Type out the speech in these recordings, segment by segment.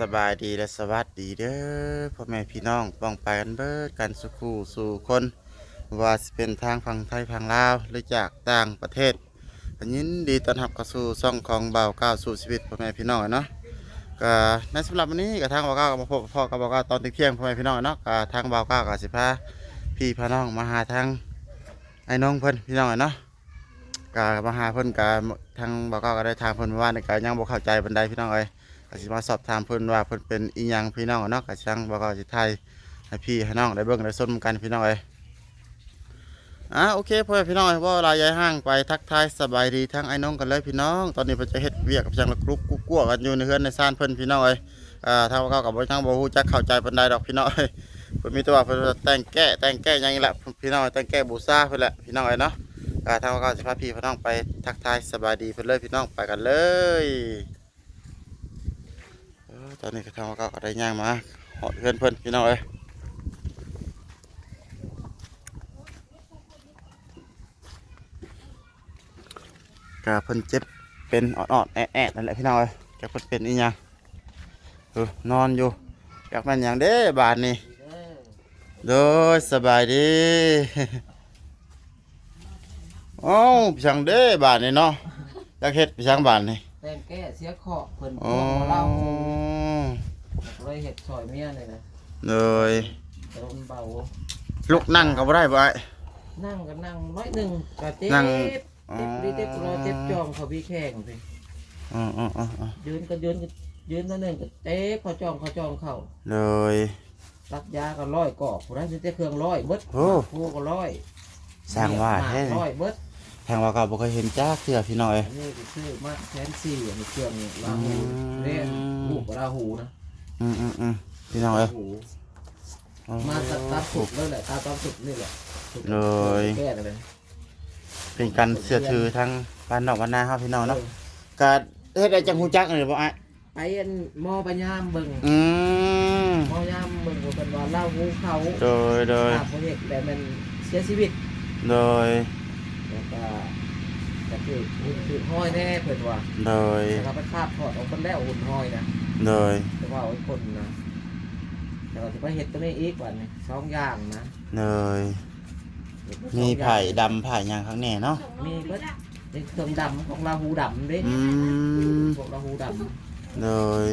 สบายดีและสวัสดีเด้อพ่อแม่พี่น้องป้องไปกันเบิดกันสุขูสู่คนว่าสิเป็นทางฝั่งไทยฝั่งลาวหรือจากต่างประเทศก็ยินดีต้อนรับเข้าสู่ช่องของเบาก้าวสู่ชีวิตพ่อแม่พี่น้องเนาะก็ในสำหรับวันนี้ก็ทางเบาก้าวก็มาพบกับพ่อกับเบาก้าวตอนเที่ยงพ่อแม่พี่น้องเนาะก็ทางเบาก้าวก็สิพาพี่พาน้องมาหาทางไอ้น้องเพิ่นพี่น้องเนาะก็มาหาเพิ่นก็ทางเบอกก็ได้ถามเพิ่นว่าในการยังบ่เข้าใจบันไดพี่น้องเอ้ย ก็สิมาสอบถามเพิ่นว่าเพิ่นเป็นอีหยังพี่น้องเนาะก็ช่างบอกก็สิไทยให้พี่ให้น้องได้เบิ่งได้ชมกันพี่น้องเอ้ยอะโอเคพ่อพี่น้องว่าลายยายห้างไปทักทายสบายดีทั้งไอ้น้องกันเลยพี่น้อง ตอนนี้เพิ่นจะเฮ็ดเวียกกับช่างละกรุ๊กกุ๊กกัวกันอยู่ในเฮือนในซ่านเพิ่นพี่น้องเอ้ยอ่าทางบอกก็บ่ทางบ่ฮู้จักเข้าใจปานใดดอกพี่น้องเอ้ยเพิ่นมีแต่ว่าเพิ่นแต่งแก้แต่งแก้หยังนี่แหละพี่น้องแต่งแก้บูชาเพิ่นแหละพี่น้องเอ้ยเนาะก็ทางก็จะพาพี่พี่น้องไปทักทายสบายดีเพื่อนเลยพี่น้องไปกันเลย ตอนนี้ก็ทางก็ได้ย่างมาหอดเพื่อนเพื่อนพี่น้องเอ้ยก็เพิ่นเจ็บเป็นอ่อนๆแอะๆนั่นแหละพี่น้องเอ้ยจะเพิ่นเป็นอีหยังเออนอนอยู่อยากแม่นหยังเด้บานนี้โดยสบายดีโอ้าพี่ช่างเด้บานนี่เนาะอยากเฮ็ดพี่ช่างบานนี่ แต่งแก้เสียขอบเพิ่นอ๋พอวกเราเลยเห็ดซอยเมียเลยนะเลยแต่ว่ามันเบาลุกนั่งก็บ่ได้บ่ไอ้ นั่งก็นั่งร้อยหนึ่งก็เจ็บนั่ง เจ็บดีเจ็บรอเจ็บจองเขาพี่แข้งสิอ๋ออ๋ออ๋ออ๋อยืนก็ยืนก็ยืนตัวหนึ่งก็เจ็บเขาจองเขาจองเขาเลยตัดยาก็ร้อยกอกผู้นั้นจะเครื่องร้อยเบิดโอ้พวกก็ร้อยสร้างว่าแท้หมกนี่ร้อยเบิด ทางว่าก็บ่เคยเห็นจักเทื่อพี่น้องเอ้ย อันนี้ก็คือมาแสนสี่อันนี้เครื่องนี่ลาหูอืมเรียนลูกกับลาหูนะอืมอืมอืมพี่น้องเอ้ยลาหูอ๋อมาตัดตัดสุกแล้วแหละตาตอนสุกนี่แหละสุกเลย แก้เลยเป็นการเสื้อถือทางบ้านนอกบ้านนาเฮาพี่น้องเนาะก็เฮ็ดได้จังฮู้จักนี่บ่ไอ้ไปอันหมอไปย่ามเบิ่งอืมหมอย่ามเบิ่งว่าเป็นว่าเล่าหูเขาโดยโดย ภาพเด็กแต่มันเสียชีวิต โดยแล้วก็ ก็คือคือห้อยแน่เพิ่นว่าโดยแต่ว่าไปคาบถอดออกคนแล้วหุ่นห้อยนะโดยแต่ว่าเอาไว้คนนะแต่ว่าสิไปเฮ็ดตัวนี้อีกว่านี่สองอย่างนะโดยมีไผ่ดำไผ่หยังข้างแน่เนาะมีเบิดนี่เครื่องดำของลาหูดำเด้อืมพวกลาหูดโดย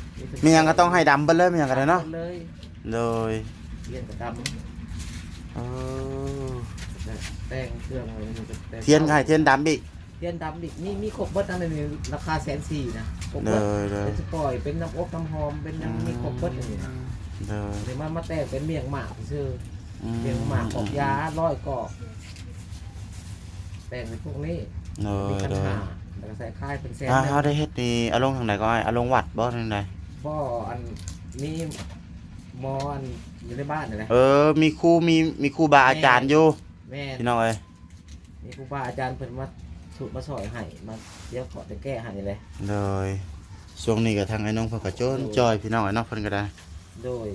ำมีหยังก็ต้องให้ดำเบิ่เลยมีหยังก็ได้เนาะเลยโดยเทียนกับดเออำแต่งเครื่องอะไรมันจะแต่งเทียนก็ให้เทียนดำอีก เทียนดำดิมีมีครบเบิดนั่นเลยราคาแสนสี่นะครบเลเบิดยเลย เป็นสปอยเป็นน้ำอบน้ำหอมเป็นน้ำมีครบเบิดอย่างนี้นะเลยเดี๋ยวมันมาแต่งเป็นเมียงหมากซื่ออืเมียงหมากกอกยาร้อยกอกแต่งเป็นพวกนี้เลมียปัญเลยหาแล้วก็ใส่ค่ายเป็นแสนถ้านะเขาได้เฮ็ดนี่เอาลงทางไหนก็ได้เอาลงวัดบ่ทางใดบ่อันมีหมออันอยู่ในบ้านนี่แหละเออ มีครูมีมีครูบาอาจารย์อยู่ แม่นพี่น้องเอ้ยมีครูบาอาจารย์เพิ่นมาสูตรมาสอยให้มาเดี๋ยวขอจะแก้ให้เลยเลยช่วงนี้ก็ทางไอ้น้องเพิ่นก็โจนจอยพี่น้องไอ้น้องเพิ่นก็ได้ โดย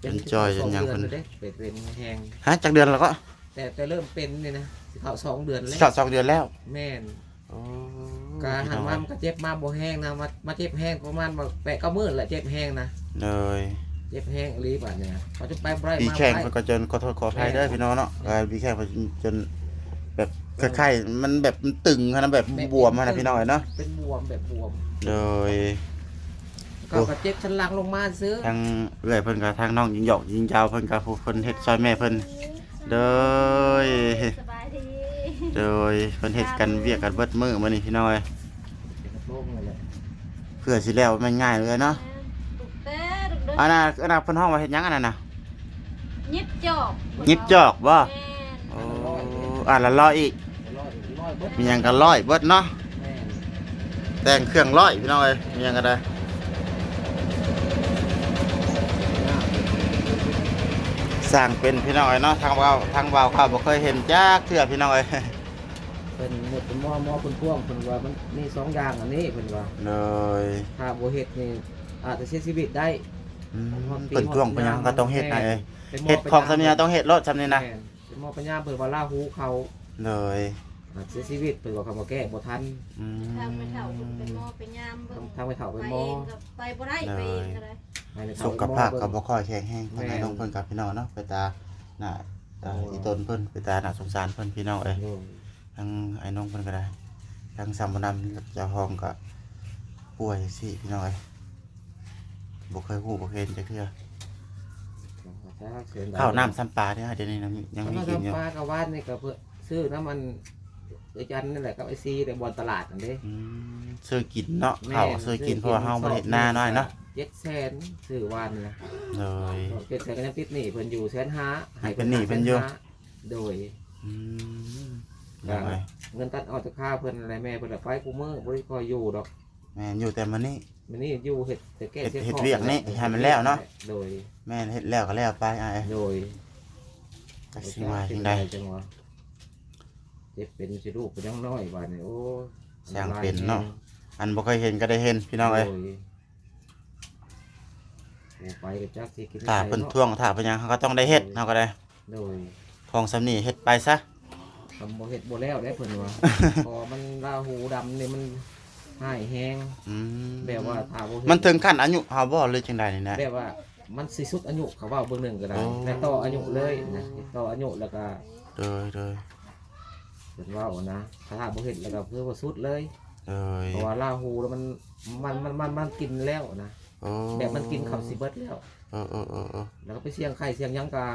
เป็นจอยเป็นหยังเพิ่เพิ่นนได้เป็นเป็นแหงฮะจักเดือนแล้วก็แต่แต่เริ่มเป็นนี่นะสิเข้าสองเดือนแล้วเข้าสองเดือนแล้วแม่นโอ้กาหันมามันก็เจ็บมาบ่แห้งนะมามาเจ็บแห้งประมาณแบบแปะเก้ามื้อแหละเจ็บแห้งนะ เลย เจ็บแห้งอีหลีบาดเนี่ยเขาจะไปบ่ได้ปีมาแข่งบ่เพิ่นได้ก็จนขอโทษขออภัยเด้อพี่น้องเนาะก็ปีแข่งเพิ่นจนแบบคล้ายๆมันแบบมันตึงขนาดแบบบวมขนาดพี่น้องเอ้ยเนาะเป็นบวมแบบบวมเลยก็ก็เจ็บชั้นล่างลงมาซื้อทางเอื้อยเพิ่นกับทางน้องยิงหยอกยิงยาวเพิ่นกับผู้เพิ่นเฮ็ดซอยแม่เพิ่นโดยสบายดีโดยเพิ่นเฮ็ดกันเวียกกันเบิดมื้อมื้อนี้พี่น้อยเป็นกระโปรงนั่นแหละเพื่อสิแล้วมันง่ายเลยเนาะดุกเต้ดุกเด้ อันน่ะอันน่ะเพิ่นห้องว่าเฮ็ดหยังอันนั้นน่ะยิบจอบยิบจอกบ่แม่นโอ้อ่านละร้อยอีก ร้อยร้อยเบิดมีหยังก็ร้อยเบิดเนาะ แม่นแต่งเครื่องร้อยพี่น้อยมีหยังก็ได้ สร้างเป็นพี่น้อยเนาะทางเว้าทางเว้าเขาบ่เคยเห็นจักเทื่อพี่น้อยเป็นหมดเป็นหม้อหม้อเป็นพ่วงเพิ่นว่ามันมีสองอย่างอันนี้เพิ่นว่าเลยถ้าบ่เฮ็ดนี่อาจจะเสียชีวิตได้ อืมเปิดกล้องเพิ่นหยังก็ต้องเฮ็ดให้เอ้ยเป็นหม้เฮ็ดของสำเนียงต้องเฮ็ดรถสำเนียงนะแม่นเป็นหม้อปัญญาเปิดว่าลาหูเขาเลยอาจเสียชีวิตเพิ่นว่าเขามาแก้บ่ทันอืมทางไปเฒ่าเป็นหมอเป็นยามเบิ่งทางไปเฒ่าไปเป็นหเอมองก็ไปบ่ได้ไปเองก็ได้ให้ไปเฒ่สุขภาพก็เป็นหมอบ่ค่อยแข็งแรงทางไหนแม่นน้องเพิ่นกับพี่น้องเนาะไปตาหน้าตาอีตนเพิ่นไปตาหน้าสงสารเพิ่นพี่น้องเอ้ยโอ้ยทั้งไอ้น้องเพิ่นก็ได้ทั้งสามบนำเจ้าห้องก็ป่วยสิพี่น้องเอ้ย บ่เคยฮู้บ่เคยเห็นจักเทื่อข้าวน้ำซ้ำปลาเนี่ยเดี๋ยวนี้นะยังข้าวมีน้ำกินอยู่ปลากะว่านนี่ก็เพื่อซื้อน้ำมันไอ้จันนั่นแหละกับไอซีแต่บนตลาดนั่นเด้อืมซื้อกินเนาะข้าวซื้อกินเพราะว่าเฮาบ่ได้เฮ็ดนาน้อยเนาะเจ็ดแสนซื้อวันนะเลยเจ็ดแสนก็ยังติดหนี้เพิ่นอยู่แสนห้าให้เป็นหนี้เพิ่นอยู่แสาโดยอืมครัเลยเงินตัดออกจากค่าเพิ่นอะไรแม่เพิ่นละไปกูมือบ่ได้คอยอยู่ดอก แม่นอยู่แต่มื้อนี้มันนี่อยู่เฮ็ดแต่แก้เฮ็ดสียเฮ็ดของเวียกนี่ให้มันแล้วเนาะ โดยแม่นเฮ็ดแล้วก็แล้วไปอ้ายโดยจักสิว่าจังได๋จังหวะเจ็บเป็นสิลูกเป็นยังน้อยบาดนี้โอ้สร้างเป็นเนาะ อันบ่เคยเห็นก็ได้เห็นพี่น้องเอ้ยโดโอ้ไปกับจักสิกินถ้าเพิ่นท่วงถ้าเพิ่นหยังเขาก็ต้องได้เฮ็ดเฮาก็ได้โดย ของสำนี้เฮ็ดไปซะ ทำบ่เฮ็ดบ่แล้วได้เพิ่นว่าพอมันราหูดำนี่มัน หายแฮงอืมแบบว่าถ้าบ่เฮ็ดมันถึงขั้นอายุเฮาบ่หรือจังไดนี่นะ แบบว่ามันสิสุดอายุเขาว่าเบิ่งหนึงก็ได้โอ้แต่ต่ออายุเลยนะต่ออายุแล้วก็เดยเดยเพิ่นว่าเอานะถ้าบ่เฮ็ดแล้วก็คือว่าสุดเลยเดยเพราะว่าราหูแล้วมันมันมันมันมันกินแล้วนะโอ้แบบมันกินข้าวสิเบิดแล้ว เออเออเออเออ แล้วก็ไปเสี่ยงไข่เสี่ยงหยังกา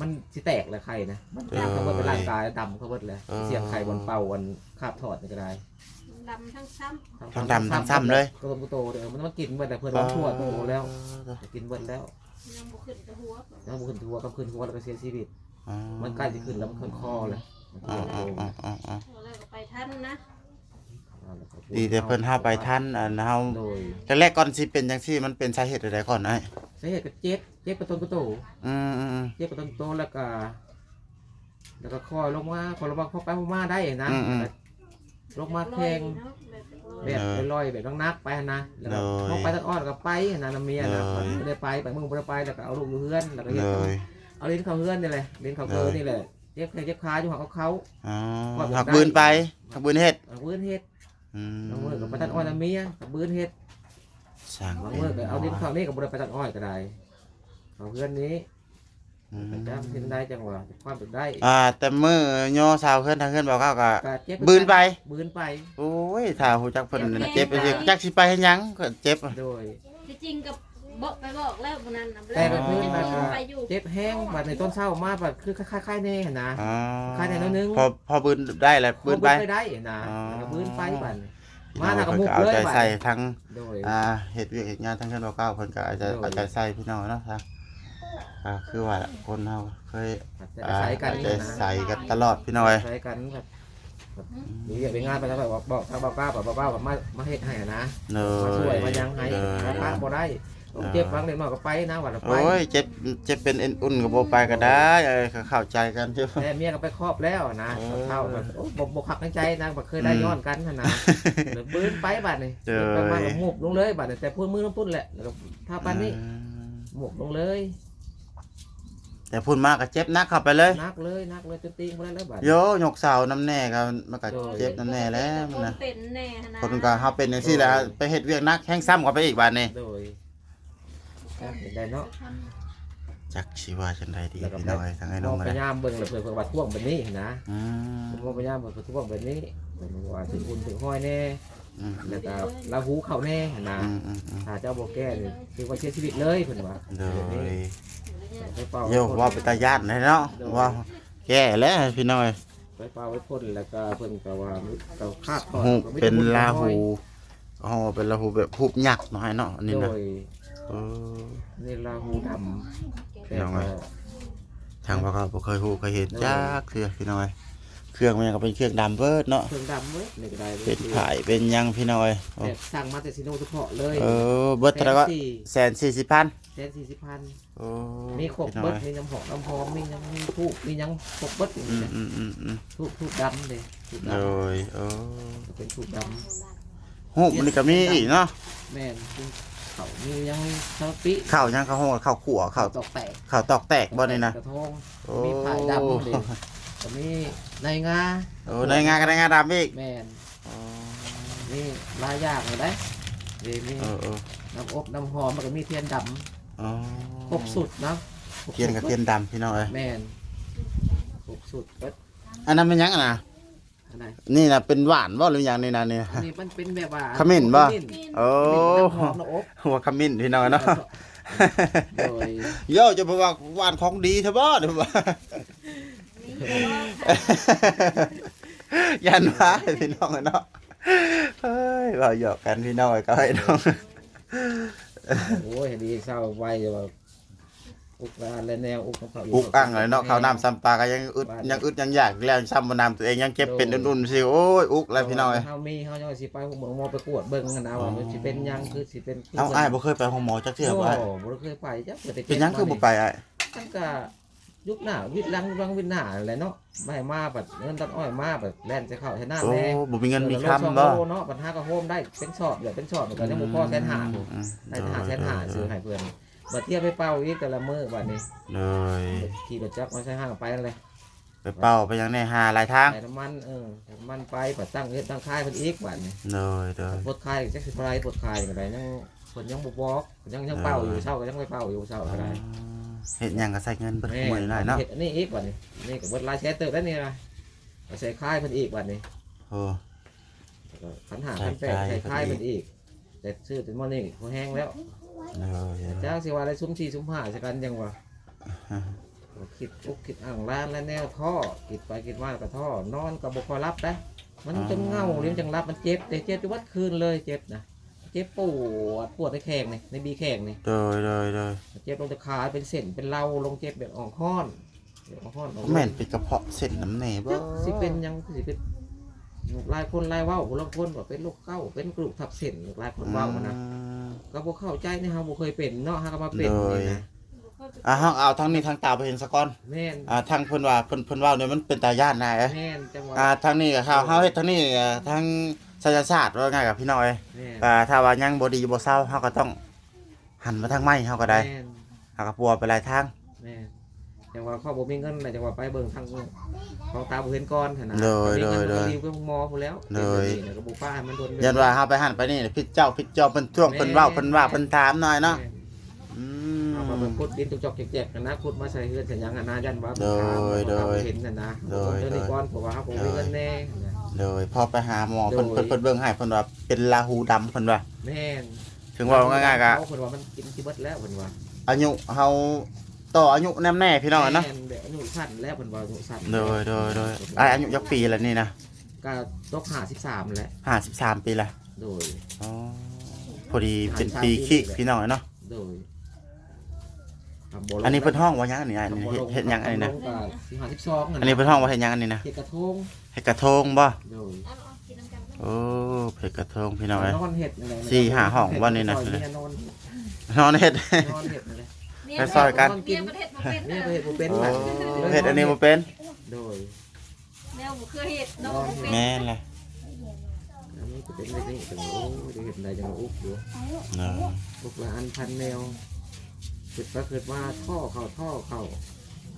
มันสิแตกเลยไข่นะมันเออเขาเบิดเป็นร่างกายดำเขาเบิดเลยเออ เสี่ยงไข่บนเป่าวันคาบถอดนี่ก็ได้ ดำทั้งซ้ำทั้งดำทั้งซ้ำเลย ก็ต้นกุโตเดี๋ยวมันมันกินเบิดแต่เพื่อนว่าทั่วโตแล้วกินเบิดแล้วยังบ่ขึ้นกระหัวแล้วมันขึ้นทัวก็ขึ้นทัวแล้วก็เสียชีวิต อ๋อมันใกล้จะขึ้นแล้วมันขึ้นคอเลยมันอ๋กิอนอ๋อโตอ๋ออ๋ออ๋อแล้วก็ไปทันนะดีแต่เพิ่นเฮาไปทันอันเฮาโดยแต่แรกก่อนสิเป็นจังซี่มันเป็นสาเหตุใดก่อนไอ้สาเหตุก็เจ็บเจ็บกระต้นกุโต อืมอืมอืม เจ็บกระต้นกุโตแล้วก็ แล้วก็คอยลงมาคอยลงมาพอไปพอมาได้นะลงมาแทงเนาะแบบแบบไปลอยแบบนักนักๆไปนะแล้วก็มองไปตัดอ้อนก็ไปนะน้ำเมียนะไม่ได้ไปไปมึงไม่ได้ไปแล้วก็เอาลูกอยู่เฮือนแล้วก็เฮ็เลดย เอาลิ้นเข้าเฮือนนี่แหละลิ้นเข้าเกินนี่แหละเจ็บแข้งเจ็บขาอยู่หักเขาเขา อ๋อว่าแบบ หักบืนไปหักบืนเฮ็ดเอาบืนเฮ็ดอืมเอามือกับไปตัดอ้อยน้ำเมียกับบืนเฮ็ดสร้างบางเป็นมือก็เอาลิ้นเข้านี่กับบ่ได้ไปตัดอ้อยก็ได้เอาเฮือนนี้ อืมไปจ้ำทิ้งได้จังหวะความเป็นได้อ่า แต่มื้อย่อสาวเฮือนทางเฮือนบอกเขาก็ก็เจ็บบืนไป บืนไป โอ้ยถ้าฮู้จักเพิ่นเจ็บไปสิจักสิไปเฮ็ดหยังก็เจ็บ โดย ที่จริงกับบอกไปบอกแล้ววันนั้นน่ะแต่ก็คือยังแบบว่าไปอยู่เจ็บแห้งบัดในต้นเช้ามาบัดคือคล้ายๆแน่นะอ๋อคล้ายในน้อยนึง พอพอบืนได้แล้วบืนไปเขาได้นะอ๋อ แล้วก็บืนไปบัดนี้พี่มาน้องหนักกระเพิ่นมุกก็เอาเลยใจบัดใส่ทั้งโดย อ่าเฮ็ดเวียกเฮ็ดงานทั้งเพิ่นบอกเก้าเพิ่นก็เอาใจโดยเอาใจใส่พี่น้องเนาะครับ อ่าคือว่าคนเฮาเคยแต่อ่าใส่กันเอาใจนะใส่กันตลอดพี่น้องเอ้ยใส่กันแบบแบบมีอยากไปงานไปแล้วแบบว่าบอกทางบ้าป้าแบบบ้าป้าแบบมามาเฮ็ดให้นะเนมาช่วยยมายังให้เนมาป้ายบ่ได้ผมเจ็บฟังเล็กน้อยก็ไปนะวันละไปโอ้ยเจ็บเจ็บเป็นเอ็นอุ่นก็บ่ไปก็ได้เอ้ยก็เข้าใจกันใช่แต่เมียก็ไปครอบแล้วนะเออเท่าแบบโอ้บ่บ่คักในใจนะบ่เคยได้ย้อนกันหั่นนะเดี๋ยวปืนไปบัดนี่เออไปมาก็หมุบลงเลยบัดนี่แต่พูดมือน้ำพุ่นแหละแล้วก็ถ้าปานนี้อืมหมุบลงเลย แต่พูดมากก็เจ็บหนักเข้าไปเลย นักเลยนักเลยจนตีงบ่ได้แล้วบัดโยยกเสาน้ำแน่ก็มันก็เจ็บน้ำแน่แล้วมันคนนะเป็นแน่นะคนก็เฮาเป็นจังซี่แหละไปเฮ็ดเวียกหนักแห้งซ้ำกว่าไปอีกบาดนี้โดยอะเห็นได้เนาะจักสิว่าจังไดดีแล้วก็พี่น้องเอ้ยทางไอ้มน้อองงก็พได้ยายามเบิ่งเลยเพื่อเพื่อว่าท่วงแบบนี้นะอืมมองพยายามเบิ่งเพื่อท่วงแบบนี้เบิ่งว่าถึงอุ่นถึงห้อยแน่อืมแล้วก็ลาหูเข้าแน่นะอืมอืมอืมถ้าเจ้าบ่แก้นี่คือว่าเสียชีวิตเลยเพิ่นว่าโดย ไปเป่าโยว่าไปตาญาติเนาะว่าแก่แล้วพี่น้อยไปเป่าไว้พ่นแล้วก็เพิ่นก็ว่าก็คาดถอดหูก็ไม่เป็นได้ลาหูอ๋อเป็นลาหูแบบหูบยักษ์หน่อยเนาะอันนี่โดนะยเออนี่ลาหูดำพี่น้องเอ้ยทางพ่อเขาบ่เคยหูเคยเห็นจักเทื่อพี่น้อย เครื่องมันก็เป็นเครื่องดำเบิดเนาะเครื่องดำเว้ยนี่ก็ได้เป็นผายเป็นหยังพี่น้อยโอ้แต่สั่งมาแต่ซิโนเฉพาะเลยเออเบิดเท่าไหร่ก็สี่แสนสี่สิบพันแสนสี่สิบพันโอ้มีครบพี่น้เบิอดยมีน้ำหอมน้ำหอมมียังมีทูบมียังครบเบิดอืมอืมอืมอืมทูบทูบดำเลยทูบโดดำยโอ้เป็นทูบดหูบมันนี่ก็มีอีกเนาะำแม่นเขามียังซาปิข้าวหยังข้าวโหดข้าวขั่วข้าวตอกแตกข้าวตอกแตกบ่นี่นะกระทง โอ้มีผายดำเลย ก็มีในงาโอ้ในงานก็ในงานดำอีกแม่นอ๋อนี่หลายอย่างเลยได้เดี๋ยวมีเออเออน้ำอบน้ำหอมมันก็มีเทียนดอ๋อำครบสุดเนาะครบเทียนกับเทียนดำพี่น้องเอ้ยแม่นครบสุดเบิดอันนั้นเป็นหยังอะนะอันไหนนี่นะเป็นหวานบ่หรือหยังนี่นะนี่อันนี้มันเป็นแบบว่าขมิ้นบ่ขมิ้นโอ้ขมิ้นน้ำหอมน้ำอบหัวขมิ้นพี่น้องเนาะ โดย โย่จะบอกว่าหวานของดีเถอะบ่เดี๋ยวว่า ยันว่าให้พี่น้องเนาะเฮ้ยเราหยอกกันพี่น้องก็ให้น้องโอ้ยดีเศร้าไว้จะว่าอุกร้านและแนวอุกของเขาอุกอังเลยเนาะข้าวน้ำซ้ำปลาก็ยังอึดยังอึดยังอยากแล้วซ้ำบ่น้ำตัวเองยังเก็บเป็นอุ่นๆสิโอ้ยอุกแล้วพี่น้องเอ้ยเฮามีเฮาจะสิไปหมอหมอไปกวดเบิ่งกันนะว่ามันสิเป็นหยังคือสิเป็นคืเอาอ้ายบ่เคยไปห้องหมอจักเทื่อบ่อ้ายโอ้บ่ได้เคยไปจ้ะกิดแต่เป็นหยังคือบ่ไปอ้ายมันก็ ยุคหน้าวิทย์หลังวังวิทย์หน้าแหละเนาะไม่มาบัดเงินตัดอ้อยมาบัดแล่นจะเข้าใช้หน้าโอ้แน่บ่มีเงินมีออคำบ่โลเนาะปัญหาก็โฮมได้เป็นชอบเดี๋ยวเป็นชอบเหมือนกันยังบ่พอแสนหาพุ่นอืมได้หาแสนหาซื้อให้เพิ่นบัดเทียบไปเป่าอีกแต่ละมื้อบัดนี้เลยขี่รถจักรมาใช้ห้างไปนั่นเลยไปเป่าไปยังในหาหลายทางใส่น้ำมันเออใส่น้ำมันไปปัดตั้งเฮ็ดตั้งค่ายเพิ่นอีกบัดนี้เลยเลยปวดค่ายจักสิบ่ได้ปวดค่ายก็ได้ยังเพิ่นยังบ่บอกยังยังเป่าอยู่เช้าก็ยังไปเป่าอยู่เช้าก็ได้ เฮ็ดหยังก็ใส่เงินเบิดแม่หมดหน่อยเนาะเฮ็ดอันนี้อีกบัดนี้นี่ก็เบิดหลายแสนเติบแล้วนี่นะไปใส่ค่ายเพิ่นอีกบัดนี้โอ้ แล้วก็ขันหาขันแปดใส่ใส่ค่าค่ายยเพิ่เพิ่นนอีอีก ก แต่ซื้อเป็นมื้อนี้เขาแห้งแล้วเลยเลยจ้างสิว่าอะไรซุ้ม4ซุ้ม5สิกันจังวะคิดอุกคิดอ่างร้านและแนวท่อคิดไปคิดมาก็ท่อนอนก็บ่ค่อยรับนะมันจนเหงาเลี้ยงจังรับมันเจ็บแต่เจ็บจนวัดคืนเลยเจ็บนะ เจ็บปวดปวดในแข้งนี่ในบีแข้งนี่เลยเลยเลยเจ็บลงตะขาเป็นเส้นเป็นเล่าลงเจ็บแบบอ่องค้อนแบบอ่องค้อนออกแม่นเป็นกระเพาะเส้นน้ำแหน่บ่จักสิเป็นหยังสิเป็นหลายคนหลายเว้าคนละคนว่าเป็นโรคเก้าเป็นกระดูกทับเส้นหลายคนเว้ามานะอืมก็บ่เข้าใจนี่เฮาบ่เคยเป็นเนาะเฮาก็มาเป็นโดยนี่นะอะเฮาเอาทางนี้ทางตาไปเห็นซะก่อนแม่นอ่าทางเพิ่นว่าเพิ่นเพิ่นเว้าเนี่ยมันเป็นตาย่านนายเอ้ยแม่นจังหวะอ่าทางนี้ก็เฮาเฮาเฮ็ดทางนี้อ่าทาง ศาสตร์ศาสตร์ว่าง่ายกับพี่น้อยแม่นอ่าถ้าว่ายังบ่ดีบ่เศร้าเฮาก็ต้องหันมาทางไม้เฮาก็ได้แม่นเฮาก็ปัวไปหลายทางแม่นจังหวะเขาบ่มีเงินน่ะจังหวะไปเบิ่งทางของตาบ่เห็นก่อนหั่นน่ะโดยมีเงินโดยก็รีบกับหมอพุ่นแล้วโดยเป็นแบบนี้น่ะก็บ่ป้าให้มันโดนยันว่าเฮาไปหันไปนี่พิดเจ้าพิดจอมเพิ่นท่วงเพิ่นเว้าเพิ่นว่าเพิ่นถามหน่อยเนาะแม่นอืเอามมาเป็นขุดดินตุกจอกแจกๆกันนะขุดมาใส่เฮือนสัญญาณนายันว่าโดยโดยเห็นน่ะนะโดย เดี๋ยวนี้ก่อนเพราะว่าเขาบ่มีเงินแน่นะ เลยพอไปหาหมอเพิ่นโดย เพิ่นเพิ่นเบิ่งให้เพิ่นว่าเป็นลาหูดำเพิ่นว่าแม่นถึงว่าง่ายๆก็เพิ่นว่ามันกินสิเบิดแล้วเพิ่นว่าอายุเฮาต่ออายุแน่แน่พี่น้องอะเนาะแม่แบบอายุสั้นแล้วเพิ่นว่าอายุสั้นโดยโดยโดยอ้ายอายุยักปีแล้วนี่นะก็ตก53แล้ว53 ปีละโดย อ๋อพอดีเป็นปีขี้พี่น้องอะเนาะโดย ทำบ่ลงอันนี้เพิ่นห้องว่าหยังอันนี้อันนี้ทำบ่เฮ็ลดเฮ็ดหยังอันนี้นะทำบ่ลงก็สิ52อันนี้เพิ่นห้องว่าเฮ็ดหยังอันนี้นะเฮ็ดกระทงเฮ็ดกระทงบ่ โดยเอาเอากินน้ำกันโอ้เฮ็ดกระทงพี่น้องเอ้ยนอนเฮ็ดอะไรสี่ห้าห้องวันนี้นะซอยเมียนอนนอนเฮ็ด นอนเฮ็ดอะไรไปซอยกัน เมียประเทศบ่เป็นเนี่ยนะก็เฮ็ดบ่เป็นโอ้น่ะเฮ็ดอันนี้บ่เป็น โดยแนวบ่เคยเฮ็ดเนาะบ่เป็นแม่นเลยอันนี้ก็เป็นแบบนี้จังโอ้ยได้เห็นได้จังอุ๊บอยู่เนาะ พวกละอันพันแนว เกิดไปเกิดมาท่อเข้าท่อเข้า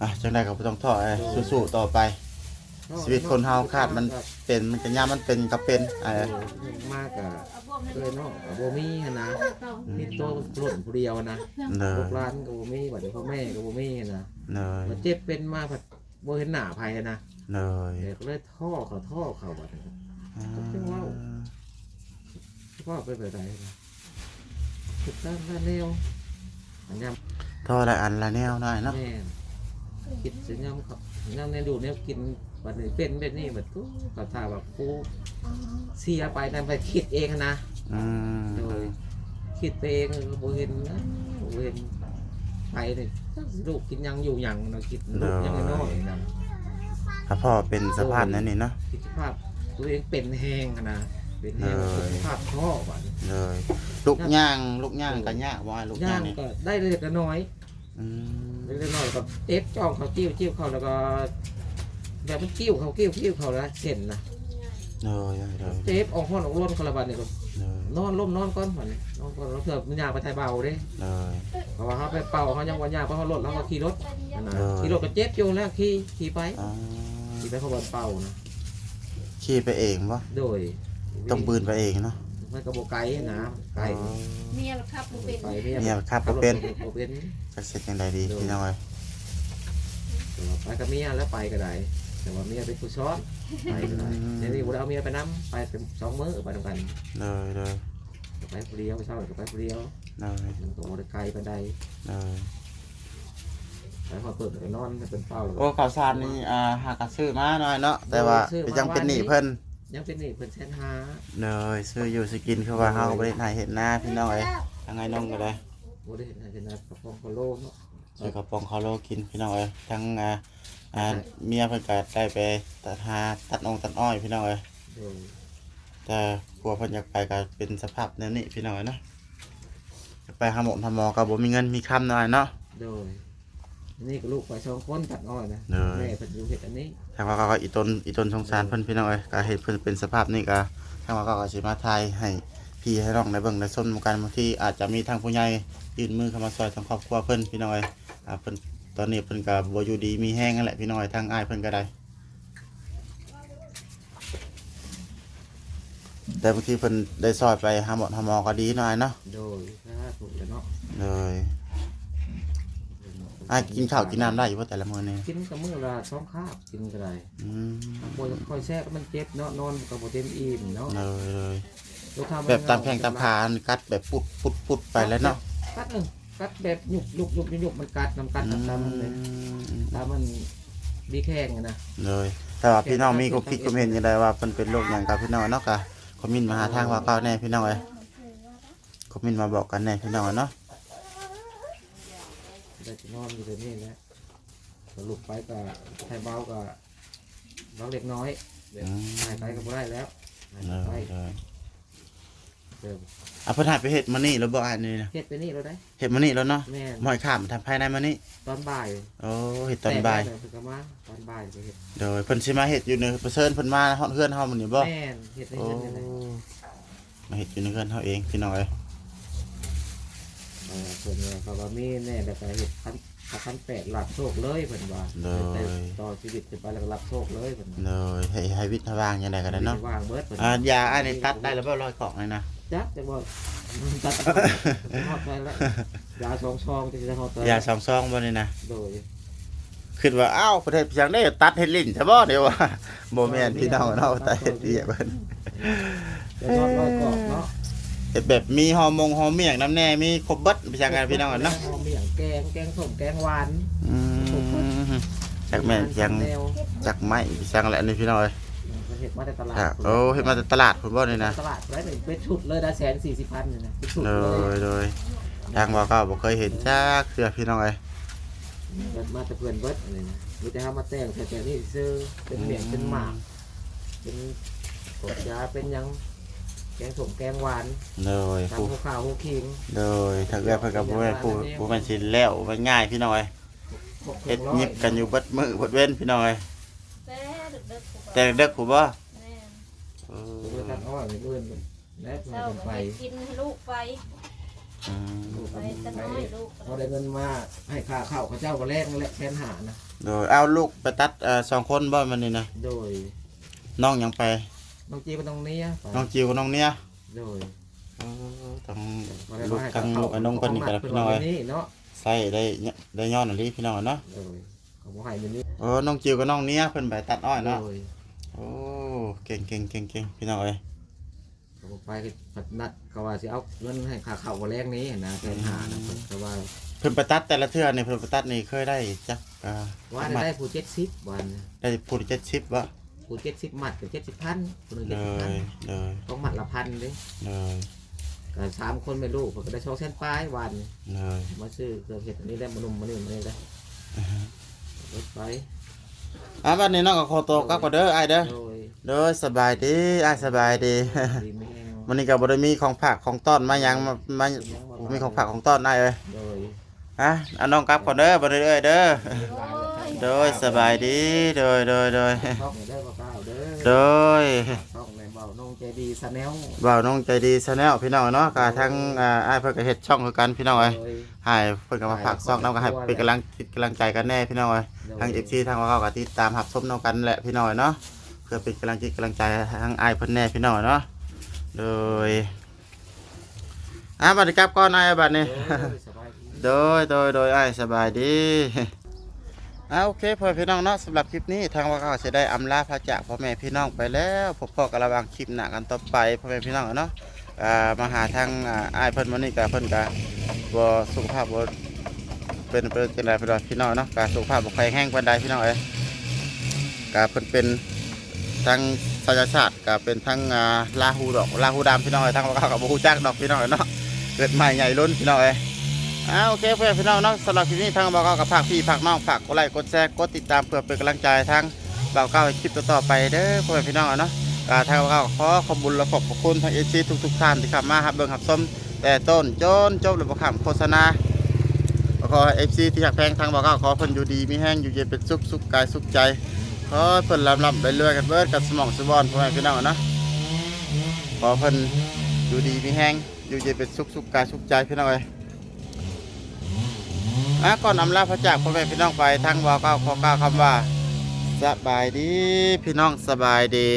อะจังได๋ก็บ่ต้องท้อเอ้ยสู้ๆต่อไป ท่อชีวิตคนเฮาคาดมันเป็นมันก็ยามมันเป็นก็เป็นเอเอ้อยมากอะเอาพวกนั้นเคยเนาะกับโบมี่หั่นนะเอามีตัวหล่นผู้เดียวนะเนลูยกหลานกับโบมี่บัดเดี๋ยวพ่อแม่กับโบมี่นะเนยมาเจ็บเป็นมาผัดโบเห็นหน้าภัยนะเนยเด็กก็เลยท่อเขาท่อเขาบัดนี้พ่อไปแบบไหนนะถูกต้องแล้วแนว อันยำท่อละอันละแนวหน่อยเนาะแม่นคิดสิยำเขายำในดูเนี่ยกินบัดนี้เป็นแบบนี้บัดทุกเขาถามว่ากูเสียไปนั่นไปคิดเองนะอืมโดยคิดไปเองบ่เห็นนะบ่เห็นไปเลยลูกกินหยังอยู่หยังนะคิดลูกยังน้อยๆนะถ้าพ่อเป็นสภาพนั้นนี่เนาะ คิดสภาพตัวเองเป็นแห้งอะนะเป็นแห้งเออสภาพท่อบัดนี้เลย ลูกย่างลูกย่างก็ยากบ่ลูกย่าย่างงนี่ก็ได้เล็กน้อยอืมเล็กน้อยก็เอฟจ้องเขาจิ้วจิ้วเขาแล้วก็แบบมันกิ้วเขากิ้วกิ้วเขาแล้วเส้นนะเนยเนยเนยเจฟออกห้อนออกร้นคนละบัดนี่ก็เนยนอนล้มนอนก้อนบัดนี่นอนก้อนแล้วเผื่อมันยางไปไทยเบาเด้เนยเพราะว่าเขาไปเป่าเขายังวันยางเพราะเขารถแล้วเขาขี่รถนะเออขี่รถก็เจ็บอยู่แล้วขี่ขี่ไปอ๋อขี่ไปขบวนเป่านะขี่ไปเองบ่โดย ต้องบืนไปเองเนาะ มันก็บ่ไกลนะไกลอ๋อเมียเราขับบ่เป็นไปเนี่ยเนี่ยครับบ่เป็น บ่เป็นจักเสร็จจังไดดีพี่น้องเอ้ยแต่ว่าไปกับเมียแล้วไปก็ได้แต่ว่าเมียเป็นผู้ซ้อนไปก็ได้เดี๋ยวนี้บ่ได้เอาเมียไปนํไปเป็นสองมื้อไปนํกันเลยเลยไปผู้เดียวเช้าก็ไปผู้เดียวเลยมันก็บ่ได้ไกลปานใดเลยไปพอเปิดก็นอนให้เป็นเป้าแล้วโอ้ข้าวสารนี่อ่าหากระซื้อมาหน่อยเนาะแต่ว่าเป็นจังเป็นหนี้เพิ่น ยังเป็นหนี่เพิ่นแสนหาเลยซื้ออยู่สิกินคือว่าเฮาบ่ได้ถ่ายเห็นหน้าพี่น้องเอ้ยทางไงน้องก็ได้บ่ได้เห็นให้เป็นกระป๋องกระโลเนาะซื้อกระป๋องข้าวโลกินพี่น้องเอ้ยทั้งอ่าอ่าเมียเพิ่นก็ได้ไปตัดหาตัดองตัดอ้อยพี่น้องเอ้ยโดยแต่กลัวเพิ่นอยากไปก็เป็นสภาพแนวนี้พี่น้องเอ้ยเนาะอยากไปหาหมอหาหมอก็บ่มีเงินมีคำหน่อยเนาะโดย นี่ก็ลูกไปสองคนตัดอ้อยนะโดยแม่เพิ่นอยู่เฮ็ดอันนี้ทางว่าก็อีตนอีตนสงสารเพิ่นพี่น้องเอ้ยก็เห็นเพิ่นเป็นสภาพนี้ก็ทางว่าก็สิมาทายให้พี่ให้น้องได้เบิ่งได้ชมกันบางทีอาจจะมีทางผู้ใหญ่ยื่นมือเข้ามาช่วยทางครอบครัวเพิ่นพี่น้องเอ้ยอ่าเพิ่นตอนนี้เพิ่นก็บ่อยู่ดีมีแห้งนั่นแหละพี่น้องเอ้ยทางอ้ายเพิ่นก็ได้ แต่บางทีเพิ่นได้ซอยไปหาหมอหาหมอก็ดีหน่อยเนาะโดยถ้าถูกแล้วเนาะเลย อ้ายกินข้าวกินน้ำได้อยู่บ่แต่ละมื้อนี่กินกับมื้อละสองคาบกินก็ได้อืมบ่ค่อยแซ่บมันเจ็บเนาะนอนก็บ่เต็มอิ่มเนาะเลยเลยเราทำแบบตามแข้งตามขากัดแบบปุดปุดปุดไปแล้วเนาะกัดเออกัดแบบหยุกหยุกหยุกหยุกหยุกมันกัดน้ำกัดน้ำตามันเลยตามันมีแข้งอะนะเลยแต่ว่าพี่น้องมีความคิดความเห็นยังไงว่าเพิ่นเป็นโรคหยังกับพี่น้องเนาะกะคอมเมินต์มาหาทางว่าเก่าแน่พี่น้องเอ้ยคอมเมินต์มาบอกกันแน่พี่น้องเนาะ ได้จะนอนอยู่แบบนี้แหละสรุปไปก็ไทยเบาก็เบาเล็กน้อยเดี๋ยวอืมหายไปก็บ่ได้แล้วหายเลยไปเลยเดี๋ยวอะเพิ่นหายไปเฮ็ดมื้อนี้แล้วบ่อันนี้นะเฮ็ดไปนี่เราได้ เฮ็ดมื้อนี้แล้วเนาะแม่นหมอยข้ามทำภายในมื้อนี้ตอนบ่ายโอ้เฮ็ดตอนบ่าย แตกแล้วเพิ่นก็มาตอนบ่ายไปเฮ็ดโดยเพิ่นสิมาเฮ็ดอยู่ในเพิ่นเชิญเพิ่นมาฮอดเฮือนเฮามื้อนี้บ่แม่นเฮ็ดในโอ้เงินนี่แหละมาเฮ็ดอยู่ในเฮือนเฮาเองพี่น้องเอ้ย เออเพิ่นว่าเขาว่ามีแน่แล้วก็เฮ็ดพันพันแปดหลักโชคเลยเพิ่นว่าโดแต่ยต่อชีวิตขึ้นไปแล้วก็รับโชคเลยเพิ่นโดยให้ให้วิทย์ให้วางจังไดก็ได้เนาะว่างเบิดเพิ่นอ่ายาอันนี้ตัดได้แล้วบ่ร้อยกล่องเลยนะจักแต่ว่ามันตัดฮอดไปแล้วยาสองซองจะจะฮอดไปยาสองซองบ่นี่นะโดยคิดว่าอ้าวประเทศเพียงได้ตัดเฮ็ดลิ้นใช่บ่เดี๋ยวว่าบ่แม่นพี่น้องเนาะแต่เฮ็ดเอียเพิ่นจะนอนร้อยกรอบเนาะ เฮ็ดแบบมีฮอร์โมงฮอร์เมียงน้ำแน่มีครบเบิดประชาการพี่น้องอะเนาะหอมอย่างแกงแกงส้มแกงหวานอืมจากแม่นเพียงแนวจากไม้พี่ช่างแหละนี่พี่น้องเอ้ยเฮ็ดมาแต่ตลาดครับโอ้เฮ็ดมาจากตลาดพุ่นบ่นี่นะตลาดไว้เลยเป็นชุดเลยนะแสนสี่สิบพันนี่นะเป็นชุดโดเลยยโดยทางว่าก็บ่เคยเห็นจักเทื่อพี่น้องเอ้ยเกิดมาแต่เพื่อนเบิดอะไรนะมีแต่ห้ามาแต่งแต่แต่นี่ซื้อเป็นเหมียงเป็นหมากเป็นกดยาเป็นหยัง แกงส้มแกงหวานโดยตามผู้หัวข้าวหัวขิงโดยถ้าเกิดเพิ่นก็บ่แม่นผู้บ่แม่นสิแล้วบ่ง่ายพี่น้องเอ้ยพวกเฮ็ดร้อหยิบกันอยู่เบิดมื้อเบิดเว้นพี่น้องเอ้ยแต่ดึกๆแต่เด็กผู้บ่แม่เอเพื่อนอกันอ้อยเพื่อนและเศเพื่อร้านกันก็ไปไปกินให้ลูกไปอืมไปตะน้อยลูกพอได้เงินมาให้ค่าข้าวข้าเจ้าก็แลกนั่นแหละแสนหานะโดยเอาลูกไปตัดเอ่อสองคนบ่มันนี่นะโดยน้องยังไป น้องจีก็ต้องเนี้ยไปน้องจิวกับน้องเนี่ยโดยเออต้องบ่ได้ลูกให้ทั้งข้าวลูกไอ้น้องเพิ่นนี่ก็ได้พี่น้องเอ้ยนี่เนาะใส่ได้เนี่ยได้ย้อนอันนี้พี่น้องเนาะโดยเขาบอกให้มันนี่เออน้องจิวกับน้องเนี่ยเพิ่นไปตัดอ้อยโดเนาะยโอ้เก่งเก่งเก่งเก่งพี่น้องเอ้ยเขาบอกไปก็นัดเขาว่าสิเอาเงินให้ค่าข้าววันแรกนี้นะแสนหานะเพิ่นเขาว่าเพิ่นไปตัดแต่ละเทื่อนี่เพิ่นไปตัดนี่เคยได้จักอ่าว่าได้ได้ผู้เจ็ดสิบวัน ได้พูดเจ็ดสิบบ่ ผู้เจ็ดสิบหมัดกับเจ็ดสิบพันคนหนึ่งเลเจ็ดสิบพันยเลยต้องหมัดละพันเลยเลยก็สามคนเป็นลูกผมก็ได้ช่องเส้นปลายวันเลยมาซื้อเครื่องเห็ดอันนี้ได้มานุ่มมานี่มานี่ได้รถไปอะบัดนี้น้องก็ขอตัวกลับก่อนเด้ออ้ายเด้อโดยเด้อสบายดีอ้ายสบายดีดีไม่แห้งวันนี้ก็บ่ได้มีของผักของต้อนมาหยังมามาบ่มีของผักของต้อนได้เลยโดยฮะเอาน้องกลับก่อนเด้อบ่ได้เอ้ยเด้อโอ้ยโดยสบายดีโดยโดยโดย โดเด้อโดยต้องในเบาน้องใจดีซะแนวบ่าวน้องใจดีซะแล้วพี่น้องเนาะก็ทั้งอ่าอ้ายเพิ่นก็เฮ็ดช่องคือกันพี่น้องเอ้ยโดยให้เพิ่นก็มาฝากซอกน้ำก็ให้เป็นกำลังคิดกำลังใจกันแน่พี่น้องเอ้ยทาง FC ทางว่าเขาก็ติดตามรับชมนํกันแหละพี่น้องเนาะเพื่อเป็นกำลังจิตกำลังใจให้ทางอ้ายเพิ่นแน่พี่น้องเนาะโดยอะบัดนี้กลับก่อนอ้ายบัดนี้สบายดีโดยโดยโดยอ้ายสบายดี อ่าโอเคพ่อพี่น้องเนาะสำหรับคลิปนี้ทางว่าเขาจะได้อำลาพระจากพ่อแม่พี่น้องไปแล้วพบพ่อกันระวางคลิปหน้ากันต่อไปพ่อแม่พี่น้องเนาะอ่ามาหาทางอ่าอ้ายเพิ่นวันนี้ก็เพิ่นก็บ่สุขภาพบ่เป็นเป็นจังไดพี่น้องพี่น้องเนาะก็สุขภาพบ่ค่อยแห้งปานใดพี่น้องเอ้ยก็เพิ่นเป็นทางศัลยศาสตร์ก็เป็นทั้งอ่าลาหูดอกลาหูดำพี่น้องเอ้ยทางว่าเขาก็บ่ฮู้จักดอกพี่น้องเอ้ยเนาะเกิดใหม่ใหญ่ล้นพี่น้องเอ้ย อ่าโอเคเพื่อนพี่น้องเนาะสำหรับคลิปนี้ทางบ่าวเก้ากับภาคพี่ภาคน้องฝากกดไลค์กดแชร์กดติดตามเพื่อเป็นกำลังใจทางบ่าวเก้าในคลิปต่อๆไปเด้อเพื่อนพี่น้องเนาะทางบ่าวเก้าขอขอบคุญและขอบคุณทางเอซีทุกๆท่านที่ข้ามารับเบิ่งรับชมแต่ต้นจนจบหรือบ่ขำโฆษณาขอเอฟซีที่อยากแพงทางบ่าวเก้าขอเพิ่นอยู่ดีมีแห้งอยู่เย็นเป็นสุขสุขกายสุขใจขอเพิ่นลำลำไปเรื่อยกันเบิดกับสมองสมบอนพ่อแม่พี่น้องเนาะขอเพิ่นอยู่ดีมีแห้งอยู่เย็นเป็นสุขสุขกายสุขใจพี่น้องเอ้ย อะก่อนอำลาพระจากพ่อแม่พี่น้องไปทั้งวอเก้าขอเก้าคำว่า สบายดีพี่น้องสบายดี